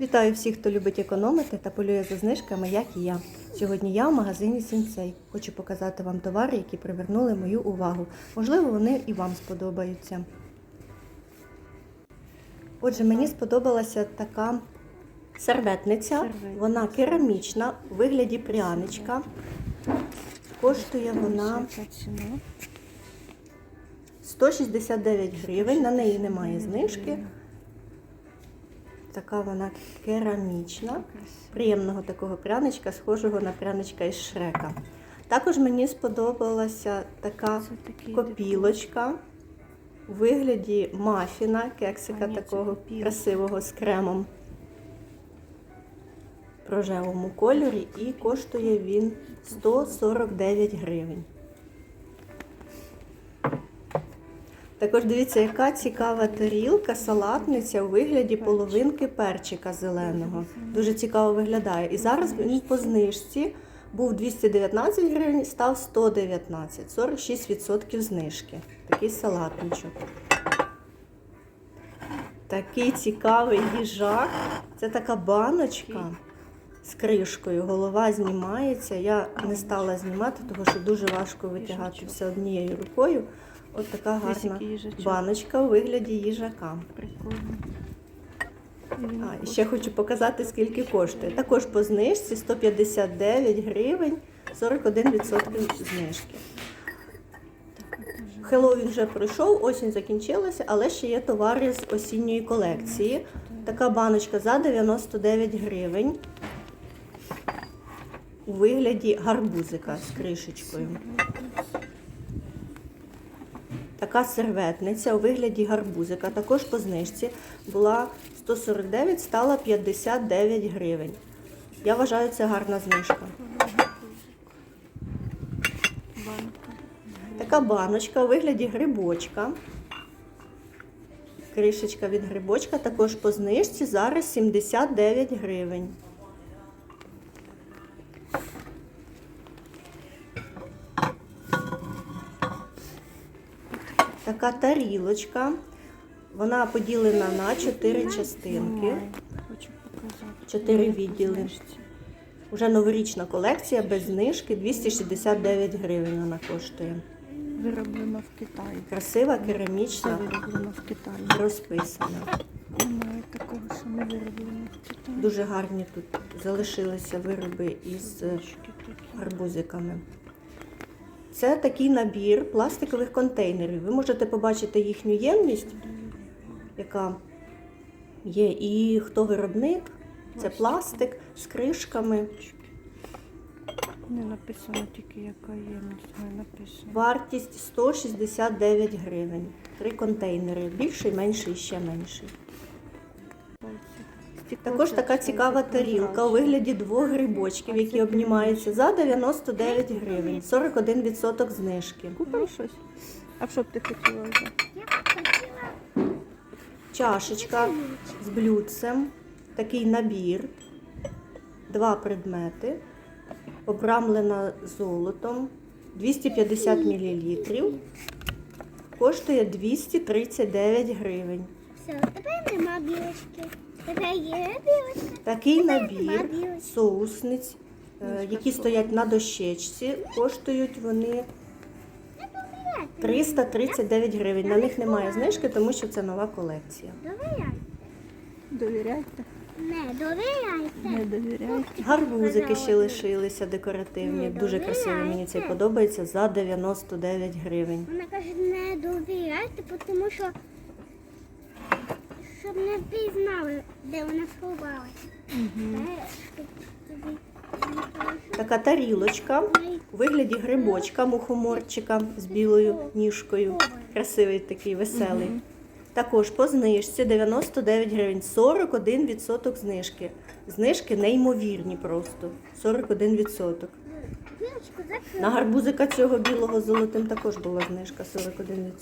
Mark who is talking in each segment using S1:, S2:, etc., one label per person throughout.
S1: Вітаю всіх, хто любить економити та полює за знижками, як і я. Сьогодні я в магазині Сінцей. Хочу показати вам товари, які привернули мою увагу. Можливо, вони і вам сподобаються. Отже, мені сподобалася така серветниця. Вона керамічна у вигляді пряничка. Коштує вона 169 гривень, на неї немає знижки. Така вона керамічна. Приємного такого пряничка, схожого на пряничка із Шрека. Також мені сподобалася така копілочка у вигляді мафіна, кексика
S2: А,
S1: такого красивого з кремом в рожевому кольорі і коштує він 149 гривень. Також дивіться, яка цікава тарілка, салатниця у вигляді половинки перчика зеленого. Дуже цікаво виглядає. І зараз він по знижці був 219 гривень, став 119, 46% знижки. Такий салатничок. Такий цікавий їжак. Це така баночка з кришкою. Голова знімається. Я не стала знімати, тому що дуже важко витягати все однією рукою. От така гарна баночка у вигляді їжака.
S2: Прикольно.
S1: А, і ще хочу показати, скільки коштує. Також по знижці 159 гривень, 41% знижки. Хеллоуін вже пройшов, осінь закінчилася, але ще є товари з осінньої колекції. Така баночка за 99 гривень у вигляді гарбузика з кришечкою. Така серветниця у вигляді гарбузика, також по знижці, була 149, стала 59 гривень. Я вважаю, це гарна знижка. Така баночка у вигляді грибочка. Кришечка від грибочка також по знижці зараз 79 гривень. Така тарілочка. Вона поділена на 4 частинки. Чотири відділи. Уже новорічна колекція без знижки 269 гривень вона коштує.
S2: Вироблено в Китаї.
S1: Красива, керамічна,
S2: вироблено в Китаї.
S1: розписана.
S2: Немає такого, що не вироблено в Китаї.
S1: Дуже гарні тут залишилися вироби із гарбузиками. Це такий набір пластикових контейнерів. Ви можете побачити їхню ємність, яка є, і хто виробник. Це пластик з кришками.
S2: Не написано тільки яка ємність, не написано.
S1: Вартість 169 гривень. Три контейнери. Більший, менший і ще менший. Також така цікава тарілка у вигляді двох грибочків, які обнімаються за 99 гривень, 41% знижки.
S2: Купив щось? А що б ти хотіла взяти?
S1: Чашечка з блюдцем, такий набір, два предмети, обрамлена золотом, 250 мл, коштує 239 гривень.
S3: Все, тепер нема білочки.
S1: Такий набір соусниць, е, які стоять на дощечці, коштують вони 339 гривень. На них немає знижки, тому що це нова колекція.
S3: Довіряй.
S2: Довіряйте.
S3: Не довіряйте.
S2: Не довіряйте.
S1: Гарбузики ще лишилися декоративні. Дуже красивий мені цей подобається за 99 гривень.
S3: Вона каже, не довіряйте, тому що щоб не впізнали, де вона сховалася. Хорошо.
S1: Така тарілочка у вигляді грибочка, мухоморчика з білою ніжкою. Красивий такий веселий. Також по знижці 99 гривень, 41% знижки. Знижки неймовірні просто. 41%. На гарбузика цього білого з золотим також була знижка 41%.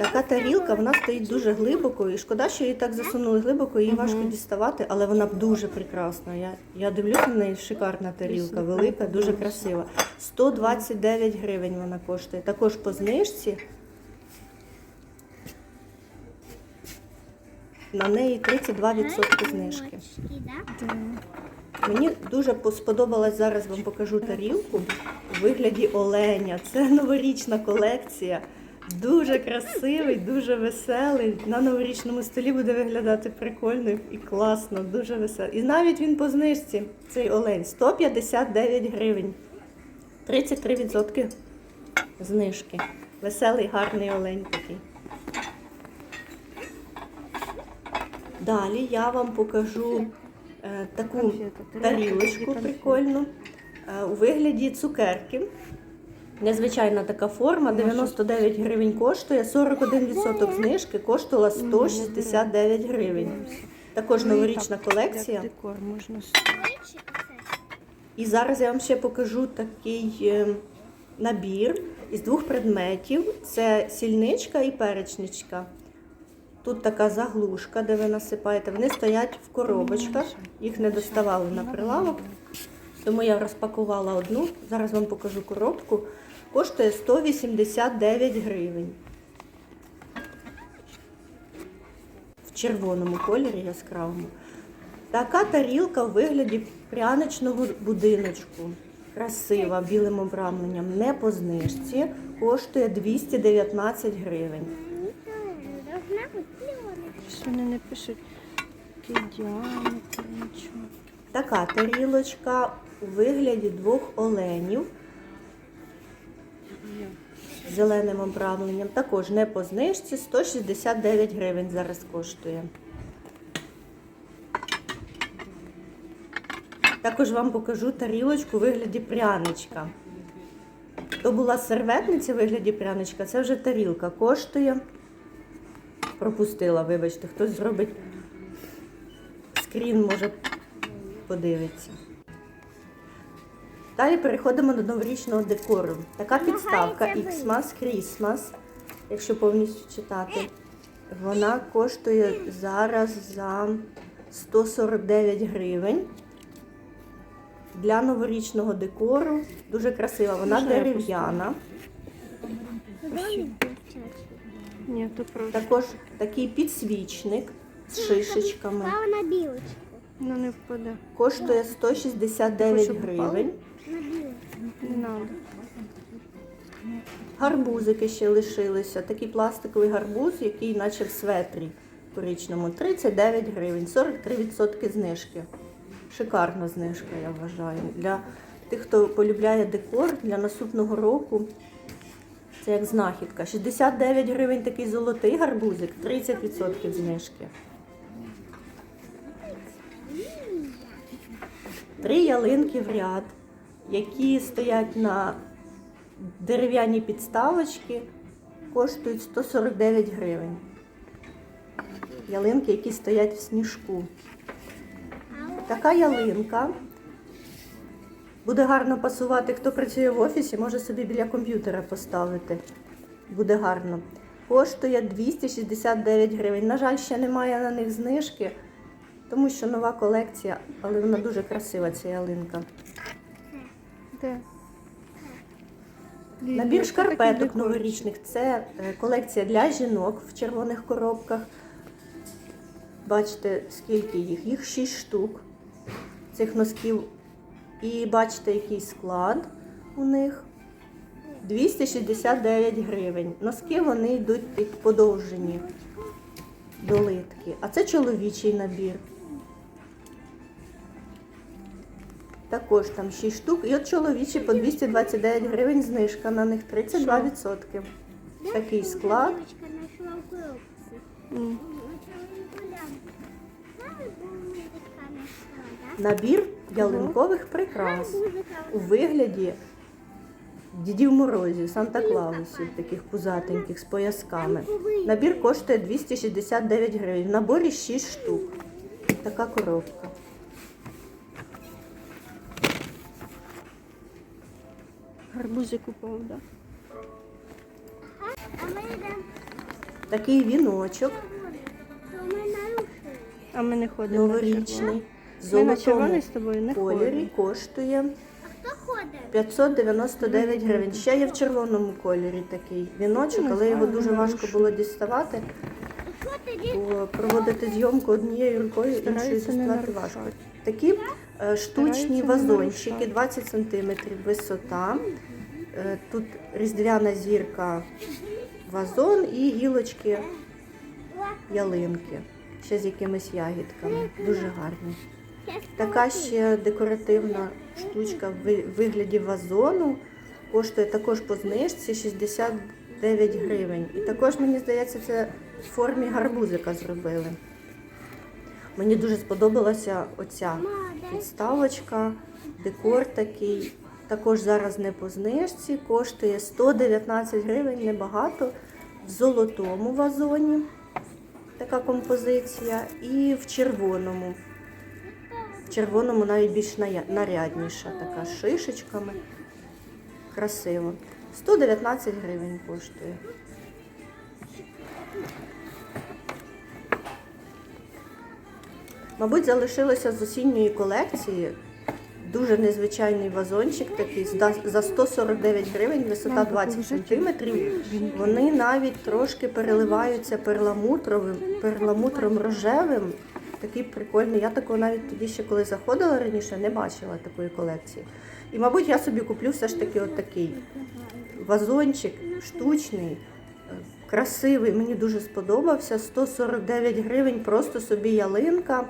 S1: Така тарілка, вона стоїть дуже глибоко, і шкода, що її так засунули глибоко, її важко діставати, але вона дуже прекрасна. Я, я дивлюся на неї шикарна тарілка, велика, дуже красива. 129 гривень вона коштує. Також по знижці на неї 32% знижки. Мені дуже по- сподобалась зараз вам покажу тарілку у вигляді оленя. Це новорічна колекція. Дуже красивий, дуже веселий. На новорічному столі буде виглядати прикольно і класно, дуже веселий. І навіть він по знижці, цей олень, 159 гривень. 33% знижки. Веселий, гарний олень такий. Далі я вам покажу е, таку тарілочку прикольну е, у вигляді цукерки. Незвичайна така форма, 99 гривень коштує, 41% знижки коштувала 169 гривень. Також новорічна колекція. І зараз я вам ще покажу такий е, набір із двох предметів: це сільничка і перечничка. Тут така заглушка, де ви насипаєте. Вони стоять в коробочках, їх не доставали на прилавок. Тому я розпакувала одну. Зараз вам покажу коробку. Коштує 189 гривень. В червоному кольорі яскравому. Така тарілка у вигляді пряничного будиночку. Красива, білим обрамленням, не по знижці. Коштує 219 гривень.
S2: Щось вони не пишуть.
S1: Така тарілочка у вигляді двох оленів зеленим обрамленням. Також не по знижці, 169 гривень зараз коштує. Також вам покажу тарілочку у вигляді пряничка. То була серветниця у вигляді пряничка, це вже тарілка. Коштує. Пропустила, вибачте, хтось зробить скрін, може подивиться. Далі переходимо до новорічного декору. Така підставка Xmas Christmas, якщо повністю читати. Вона коштує зараз за 149 гривень. Для новорічного декору дуже красива. Вона дерев'яна. Також такий підсвічник з шишечками.
S3: Стала на білочку.
S2: Ну не впаде.
S1: Коштує 169 гривень. Гарбузики ще лишилися. Такий пластиковий гарбуз, який наче в светрі коричному. 39 гривень, 43% знижки. Шикарна знижка, я вважаю. Для тих, хто полюбляє декор для наступного року. Це як знахідка. 69 гривень такий золотий гарбузик, 30% знижки. Три ялинки в ряд, які стоять на дерев'яні підставочки, коштують 149 гривень. Ялинки, які стоять в сніжку. Така ялинка буде гарно пасувати. Хто працює в офісі, може собі біля комп'ютера поставити. Буде гарно. Коштує 269 гривень. На жаль, ще немає на них знижки, тому що нова колекція, але вона дуже красива, ця ялинка.
S2: Де?
S1: Набір
S2: Це такий
S1: шкарпеток
S2: декор.
S1: новорічних це е, колекція для жінок в червоних коробках. Бачите, скільки їх? Їх 6 штук цих носків. І бачите, який склад у них. 269 гривень. Носки вони йдуть під подовжені долитки. А це чоловічий набір. Також там 6 штук. І от чоловічі по 229 гривень знижка на них 32%. Такий склад.
S2: М.
S1: Набір ялинкових прикрас у вигляді Дідів Морозів, Санта Клаусів, таких пузатеньких з поясками. Набір коштує 269 гривень. В наборі 6 штук. Така коробка.
S2: Гарбузик упав, да?
S3: А ми йдемо,
S1: Такий віночок
S3: то ми нарушили.
S2: А ми не ходимо.
S1: новорічний. В
S2: Ми на
S1: золотому
S2: з тобою не
S1: кольорі коштує
S3: А хто ходить?
S1: 599 гривень. Ще є в червоному кольорі такий віночок, але його дуже важко було діставати. Бо проводити зйомку однією рукою, іншою
S2: нарушати.
S1: важко. Такі штучні вазончики, 20 см висота. Е, Тут різдвяна зірка вазон і гілочки ялинки. Ще з якимись ягідками. Дуже гарні. Така ще декоративна штучка в вигляді вазону. Коштує також по знижці 69 гривень. І також, мені здається, це в формі гарбузика зробили. Мені дуже сподобалася оця підставочка, декор такий. Також зараз не по знижці, коштує 119 гривень, небагато. В золотому вазоні така композиція, і в червоному. В червоному навіть більш нарядніша, така з шишечками. Красиво. 119 гривень коштує. Мабуть, залишилося з осінньої колекції дуже незвичайний вазончик такий за- за 149 гривень, висота 20 сантиметрів. Вони навіть трошки переливаються перламутровим, перламутром рожевим. Такий прикольний. Я такого навіть тоді ще коли заходила раніше, не бачила такої колекції. І, мабуть, я собі куплю все ж таки от такий вазончик штучний, красивий. Мені дуже сподобався. 149 гривень, просто собі ялинка.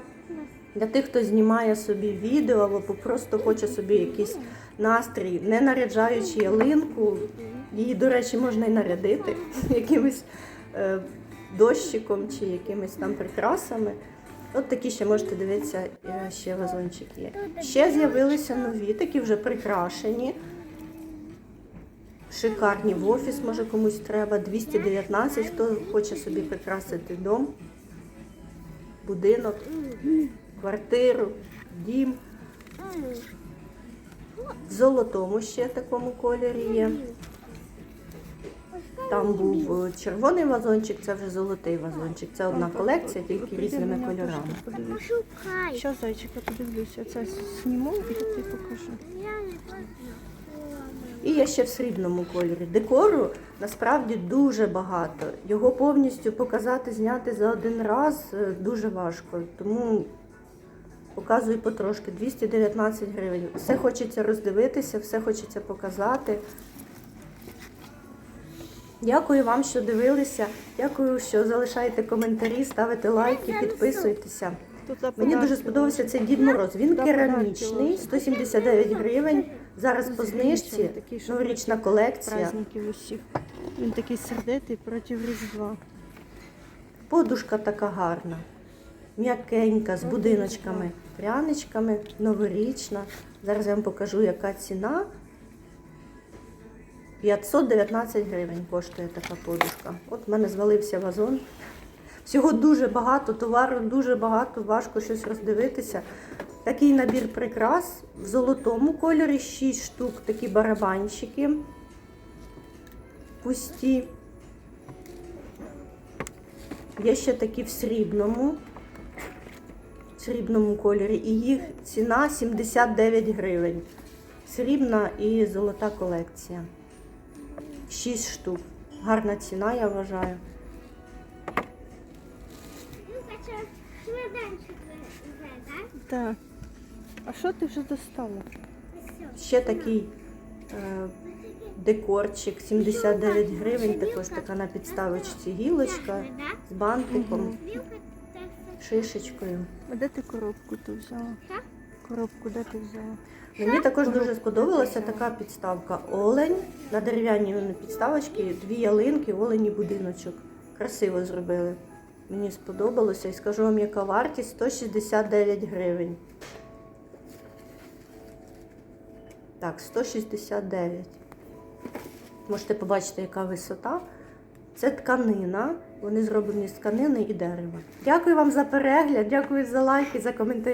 S1: Для тих, хто знімає собі відео або просто хоче собі якийсь настрій, не наряджаючи ялинку. Її, до речі, можна і нарядити якимось е, дощиком чи якимись там прикрасами. От такі ще можете дивитися, е, ще вазончики є. Ще з'явилися нові, такі вже прикрашені. Шикарні в офіс, може комусь треба. 219, хто хоче собі прикрасити дом, будинок, квартиру, дім. В золотому ще такому кольорі є. Там був е, червоний вазончик, це вже золотий вазончик. Це одна колекція, тільки різними кольорами.
S2: Що, зайчика, подивлюся. Це зніму і тобі покажу.
S3: Я.
S1: І є ще в срібному кольорі. Декору насправді дуже багато. Його повністю показати, зняти за один раз е, дуже важко. Тому показую потрошки 219 гривень. Все хочеться роздивитися, все хочеться показати. Дякую вам, що дивилися. Дякую, що залишаєте коментарі, ставите лайки, підписуйтеся. Мені дуже сподобався цей Дід Мороз. Він керамічний, 179 гривень. Зараз по знижці новорічна колекція.
S2: Він такий сердитий проти Різдва.
S1: Подушка така гарна, м'якенька, з будиночками, пряничками, новорічна. Зараз я вам покажу, яка ціна. 519 гривень коштує така подушка. От в мене звалився вазон. Всього дуже багато, товару дуже багато, важко щось роздивитися. Такий набір прикрас в золотому кольорі, 6 штук, такі барабанчики пусті. Є ще такі в срібному, в срібному кольорі, і їх ціна 79 гривень. Срібна і золота колекція. 6 штук. Гарна ціна, я вважаю.
S3: Так?
S2: Так. А що ти вже достала?
S1: Ще такий е, декорчик 79 гривень, також така на підставочці гілочка з бантиком. Шишечкою.
S2: А де ти коробку ту взяла? Коробку де ти взяла?
S1: Мені також дуже сподобалася така підставка олень на дерев'яній підставочці, дві ялинки, олені будиночок. Красиво зробили. Мені сподобалося і скажу вам, яка вартість 169 гривень. Так, 169. Можете побачити, яка висота. Це тканина. Вони зроблені з тканини і дерева. Дякую вам за перегляд, дякую за лайки, за коментарі.